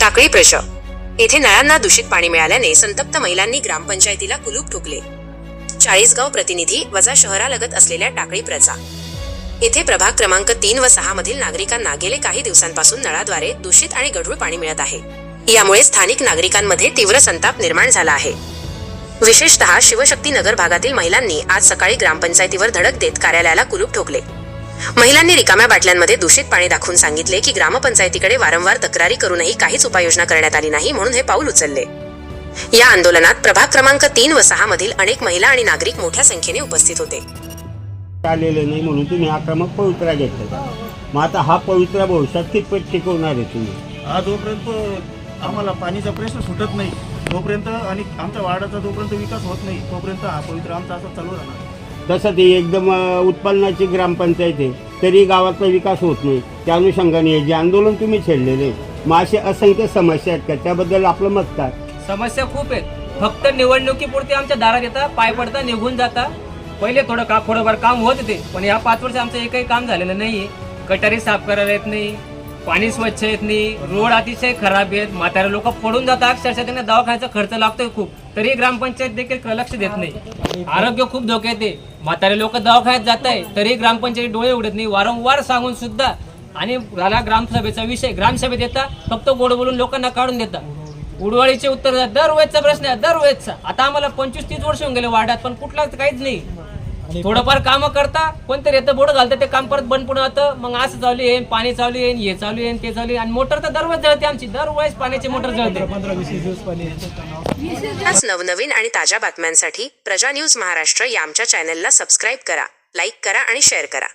टाकळी प्रश येथे नळांना दूषित पाणी मिळाल्याने संतप्त महिलांनी ग्रामपंचायतीला कुलूप ठोकले. चाळीसगाव प्रतिनिधी वजा शहरालगत असलेल्या टाकळी प्रजा. येथे प्रभाग क्रमांक तीन व सहा मधील नागरिकांना गेले काही दिवसांपासून नळाद्वारे दूषित आणि गढूळ पाणी मिळत आहे. यामुळे स्थानिक नागरिकांमध्ये तीव्र संताप निर्माण झाला आहे. विशेषतः शिवशक्ती नगर भागातील महिलांनी आज सकाळी ग्रामपंचायतीवर धडक देत कार्यालयाला कुलूप ठोकले. महिलांनी रिकाम्या बाटल्यांमध्ये दूषित पाणी दाखवून सांगितले की ग्रामपंचायतीकडे वारंवार तक्रारी करूनही काहीच उपाययोजना करण्यात आली नाही म्हणून हे पाऊल उचलले. या आंदोलनात प्रभाग क्रमांक तीन व सहा मधील अनेक महिला आणि नागरिक मोठ्या संख्येने उपस्थित होते. आलेलं नाही म्हणून तुम्ही आक्रमक पवित्रा घेतला. मग आता हा पवित्रा भविष्यात कितपत टिकवणार आहे तुम्ही? हा जोपर्यंत आम्हाला पाणीचा प्रश्न सुटत नाही तोपर्यंत आणि आमच्या वार्डाचा जोपर्यंत विकास होत नाही तोपर्यंत हा पवित्र आमचा असा चालू राहणार. तसं ते एकदम उत्पन्नाची ग्रामपंचायत आहे तरी गावातला विकास होत नाही. त्या अनुषंगाने हे जे आंदोलन तुम्ही छेडलेले मासे मग असे असंख्य समस्या आहेत का? त्याबद्दल आपलं मत काय? समस्या खूप आहेत. फक्त निवडणुकीपुरती आमच्या दारात येतात पाय पडता निघून जाता पहिले थोडं का थोडंफार काम होत होते पण या पाच वर्ष आमचं एकही काम झालेलं नाही कटारी साफ करायला येत नाही पाणी स्वच्छ येत नाही रोड अतिशय खराब आहेत म्हातारे लोक पडून जातात. अक्षरशः त्यांना दवाखान्याचा खर्च लागतोय खूप. तरी ग्रामपंचायत देखील लक्ष देत नाही. आरोग्य खूप धोक्यात आहे. म्हातारे लोक दवाखान्यात जात आहे तरी ग्रामपंचायत डोळे उडत नाही. वारंवार सांगून सुद्धा आणि झाला ग्रामसभेचा विषय. ग्रामसभेत येता फक्त गोड बोलून लोकांना काढून देता. उडवाळीचे उत्तर दरवेळचा प्रश्न आहे दरवेळचा. आता आम्हाला पंचवीस तीस वर्ष होऊन गेले वार्डात पण कुठलाच काहीच नाही. थोडंफार काम करता कोणतरी येतं बोर्ड घालतं ते काम परत बंद पडून जातं मग असं चालू येईन पाणी चालू येईन हे चालू येईन ते चालू येईन आणि मोटर तर दरवेळेस जळते आमची दरवेळेस पाण्याची मोटर जळते. त्याच नवनवीन आणि ताज्या बातम्यांसाठी प्रजा न्यूज महाराष्ट्र या आमच्या चॅनेलला सबस्क्राईब करा लाईक करा आणि शेअर करा.